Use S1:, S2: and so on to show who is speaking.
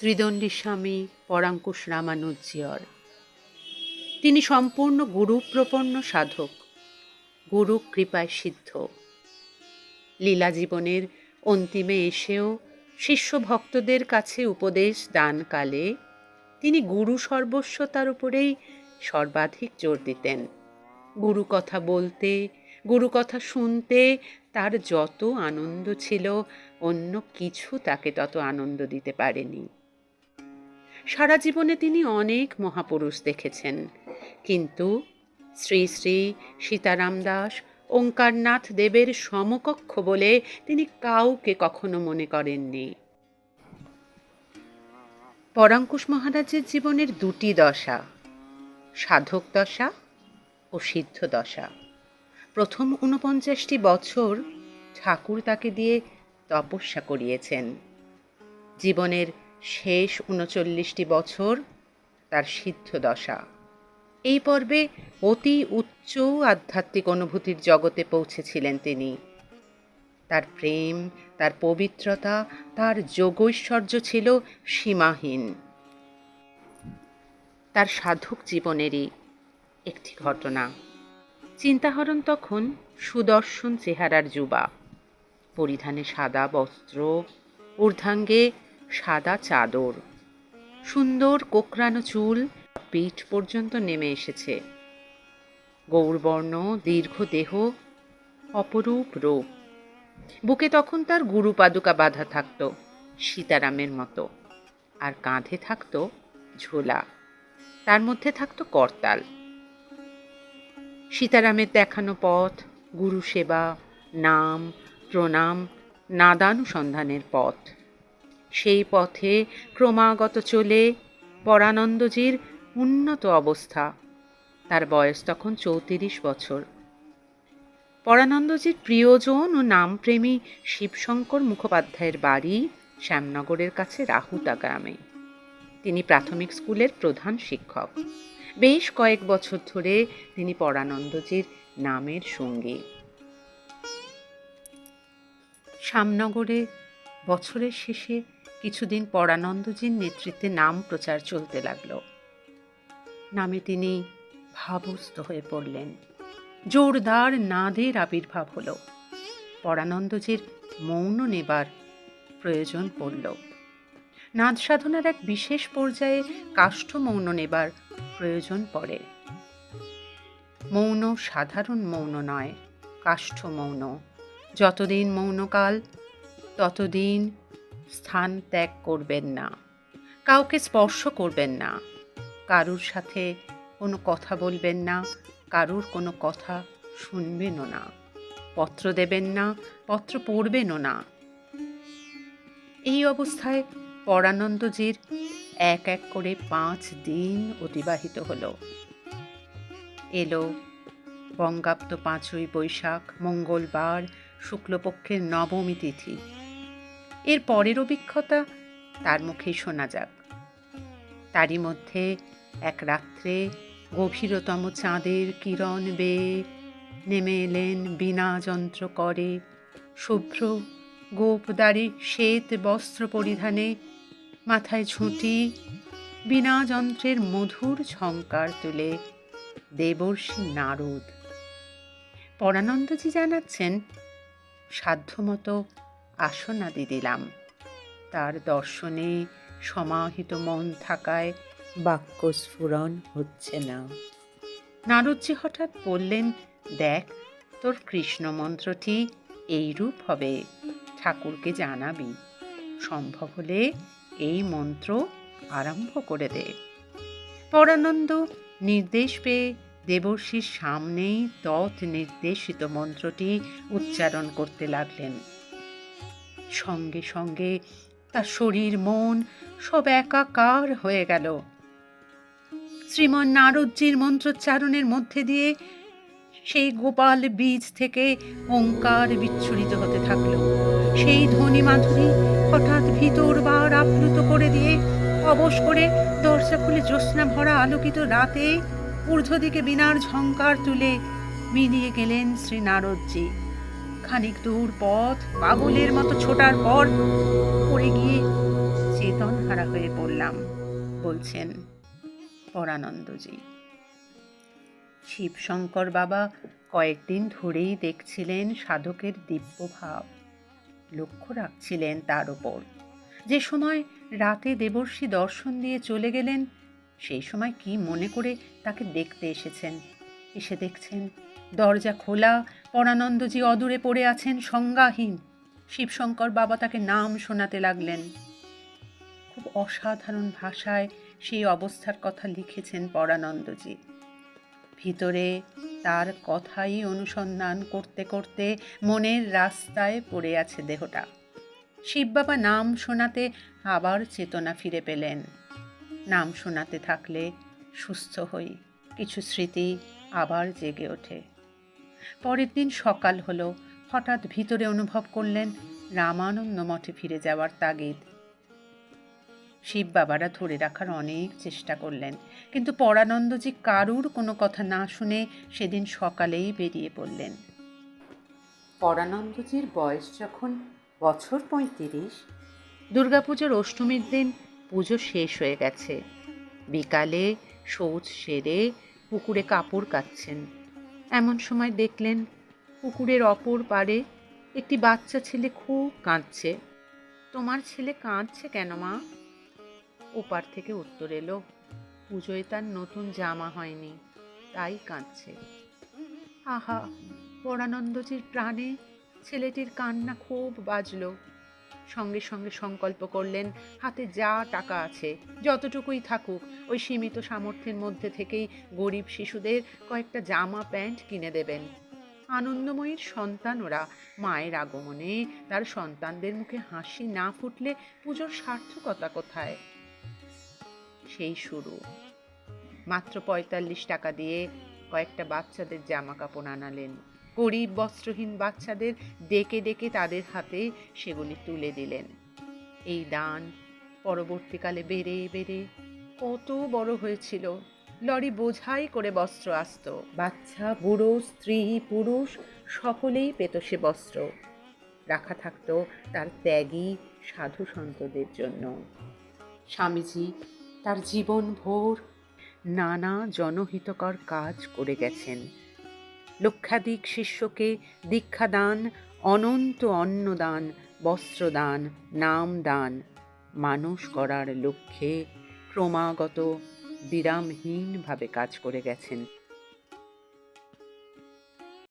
S1: ত্রিদণ্ডী স্বামী পরাঙ্কুশ রামানুজ্জিয়র। তিনি সম্পূর্ণ গুরুপ্রপন্ন সাধক, গুরু কৃপায় সিদ্ধ। লীলা জীবনের অন্তিমে এসেও শিষ্য ভক্তদের কাছে উপদেশ দানকালে তিনি গুরু সর্বস্বতার উপরেই সর্বাধিক জোর দিতেন। গুরু কথা বলতে, গুরু কথা শুনতে তার যত আনন্দ ছিল, অন্য কিছু তাকে তত আনন্দ দিতে পারেনি। সারা জীবনে তিনি অনেক মহাপুরুষ দেখেছেন। কিন্তু শ্রী শ্রী সীতারাম দাস, ওঙ্কারনাথ দেবের সমকক্ষ বলে তিনি কাউকে কখনো মনে করেননি। পরাঙ্কুশ মহারাজের জীবনের দুটি দশা, সাধক দশা ও সিদ্ধ দশা। প্রথম ঊনপঞ্চাশটি বছর ঠাকুর তাকে দিয়ে তপস্যা করিয়েছেন। জীবনের শেষ উনচল্লিশটি বছর তার সিদ্ধ দশা এই পর্বে অতি উচ্চ আধ্যাত্মিক অনুভূতির জগতে পৌঁছেছিলেন তিনি। তার প্রেম, তার পবিত্রতা, তার যোগৈশ্বর্য ছিল সীমাহীন। তার সাধক জীবনেরই একটি ঘটনা। চিন্তাহরণ তখন সুদর্শন চেহারার যুবা। পরিধানে সাদা বস্ত্র, ঊর্ধ্বাঙ্গে সাদা চাদর। সুন্দর কোকড়ানো চুল পিঠ পর্যন্ত নেমে এসেছে। গৌরবর্ণ, দীর্ঘ দেহ, অপরূপ রূপ। বুকে তখন তার গুরু পাদুকা বাঁধা থাকতো, সীতারামের মতো। আর কাঁধে থাকতো ঝোলা, তার মধ্যে থাকত করতাল। সীতারামের দেখানো পথ গুরু সেবা নাম, প্রণাম, নাদানুসন্ধানের পথ। সেই পথে ক্রমাগত চলে পরানন্দজির উন্নত অবস্থা। তার বয়স তখন চৌত্রিশ বছর। পরানন্দজির প্রিয়জন ও নামপ্রেমী শিবশঙ্কর মুখোপাধ্যায়ের বাড়ি শ্যামনগরের কাছে রাহুতা গ্রামে। তিনি প্রাথমিক স্কুলের প্রধান শিক্ষক। বেশ কয়েক বছর ধরে তিনি পরানন্দজির নামের সঙ্গী। শ্যামনগরে বছরের শেষে কিছুদিন পরানন্দজির নেতৃত্বে নাম প্রচার চলতে লাগল। নামে তিনি ভাবস্থ হয়ে পড়লেন। জোরদার নাদের আবির্ভাব হলো। পরানন্দজির মৌন নেবার প্রয়োজন পড়ল। নাদ সাধনার এক বিশেষ পর্যায়ে কাষ্ঠ মৌন নেবার প্রয়োজন পড়ে। মৌন সাধারণ মৌন নয়, কাষ্ঠ মৌন। যতদিন মৌনকাল, ততদিন স্থান ত্যাগ করবেন না। কাউকে স্পর্শ করবেন না। কারুর সাথে কোনো কথা বলবেন না। কারুর কোনো কথা শুনবেনও না। পত্র দেবেন না। পত্র পড়বেনও না। এই অবস্থায় পরানন্দজির এক এক করে পাঁচ দিন অতিবাহিত হলো। এলো বঙ্গাব্দ পাঁচই বৈশাখ, মঙ্গলবার, শুক্লপক্ষের নবমী তিথি। এর পরের অভিজ্ঞতা তার মুখেই শোনা যাক। তারই মধ্যে এক রাত্রে গভীরতম চাঁদের কিরণ বেয়ে নেমে এলেন বিনা যন্ত্র করে শুভ্র গোপদারি শ্বেত বস্ত্র পরিধানে মাথায় ঝুঁটি বিনা যন্ত্রের মধুর ঝঙ্কার তুলে দেবর্ষী নারদ। পরানন্দজি জানাচ্ছেন, সাধ্যমতো আসনাদি দিলাম। তার দর্শনে সমাহিত মন থাকায় বাক্য স্ফুরণ হচ্ছে না। নারদজি হঠাৎ বললেন, দেখ, তোর কৃষ্ণ মন্ত্রটি এইরূপ হবে, ঠাকুরকে জানাবি। সম্ভব হলে এই মন্ত্র আরম্ভ করে দে। পরানন্দ নির্দেশ পেয়ে দেবর্ষির সামনেই তৎ নির্দেশিত মন্ত্রটি উচ্চারণ করতে লাগলেন। সঙ্গে সঙ্গে তার শরীর, মন সব একাকার হয়ে গেল। শ্রীমন নারদজির মন্ত্রোচ্চারণের মধ্যে দিয়ে সেই গোপাল বীজ থেকে ওঙ্কার বিচ্ছুরিত হতে থাকল। সেই ধ্বনি মাধুরী হঠাৎ ভিতর বার আপ্লুত করে দিয়ে অবশ করে দরজা খুলে জ্যোৎস্না ভরা আলোকিত রাতে ঊর্ধ্ব দিকে বিনার ঝঙ্কার তুলে মিলিয়ে গেলেন শ্রী নারদজি। খানিক দূর পথ, পাগলের মতো ছোটার পর পড়ে গিয়ে চেতন হারা হয়ে পড়লাম, বলছেন পরানন্দজি। শিবশঙ্কর বাবা কয়েকদিন ধরেই দেখছিলেন সাধকের দিব্য ভাব লক্ষ্য রাখছিলেন তার ওপর যে সময় রাতে দেবর্ষী দর্শন দিয়ে চলে গেলেন, সেই সময় কি মনে করে তাকে দেখতে এসেছেন? এসে দেখছেন দরজা খোলা পরানন্দজি অদূরে পড়ে আছেন সংজ্ঞাহীন। শিবশঙ্কর বাবা তাকে নাম শোনাতে লাগলেন। খুব অসাধারণ ভাষায় সেই অবস্থার কথা লিখেছেন পরানন্দজি। ভিতরে তার কথাই অনুসন্ধান করতে করতে মনের রাস্তায় পড়ে আছে দেহটা। শিববাবা নাম শোনাতে আবার চেতনা ফিরে পেলেন। নাম শোনাতে থাকলে সুস্থ হই, কিছু স্মৃতি আবার জেগে ওঠে। পরের দিন সকাল হলো। হঠাৎ ভিতরে অনুভব করলেন রামানন্দ মঠে ফিরে যাওয়ার তাগিদ। শিব বাবারা ধরে রাখার অনেক চেষ্টা করলেন কিন্তু পরানন্দজি কারুর কোনো কথা না শুনে সেদিন সকালেই বেরিয়ে পড়লেন। পরানন্দজির বয়স যখন বছর পঁয়ত্রিশ দুর্গাপুজোর অষ্টমীর দিন পুজো শেষ হয়ে গেছে। বিকালে শৌচ সেরে পুকুরে কাপড় কাচ্ছেন। এমন সময় দেখলেন পুকুরের অপর পারে একটি বাচ্চা ছেলে খুব কাঁদছে। তোমার ছেলে কাঁদছে কেন মা? ওপার থেকে উত্তর এলো, পুজোয় তার নতুন জামা হয়নি, তাই কাঁদছে। আহা, পরানন্দজির প্রাণে ছেলেটির কান্না খুব বাজলো। সঙ্গে সঙ্গে সংকল্প করলেন, হাতে যা টাকা আছে, যতটুকুই থাকুক, ওই সীমিত সামর্থ্যের মধ্যে থেকেই গরিব শিশুদের কয়েকটা জামা প্যান্ট কিনে দেবেন। আনন্দময়ীর সন্তান ওরা মায়ের আগমনে তার সন্তানদের মুখে হাসি না ফুটলে পুজোর সার্থকতা কোথায়? সেই শুরু। মাত্র পঁয়তাল্লিশ টাকা দিয়ে কয়েকটা বাচ্চাদের জামা কাপড় আনালেন। গরিব বস্ত্রহীন বাচ্চাদের ডেকে ডেকে তাদের হাতে সেগুলি তুলে দিলেন। এই দান পরবর্তীকালে বেড়ে বেড়ে কত বড় হয়েছিল। লরি বোঝাই করে বস্ত্র আসত। বাচ্চা, বুড়ো, স্ত্রী, পুরুষ সকলেই পেত সে বস্ত্র। রাখা থাকতো তার ত্যাগী, সাধু সন্তদের জন্য। স্বামীজি তার জীবন ভোর নানা জনহিতকর কাজ করে গেছেন। লক্ষাধিক শিষ্যকে দীক্ষাদান, অনন্ত অন্নদান, বস্ত্রদান, নামদান মানুষ করার লক্ষ্যে ক্রমাগত বিরামহীনভাবে কাজ করে গেছেন।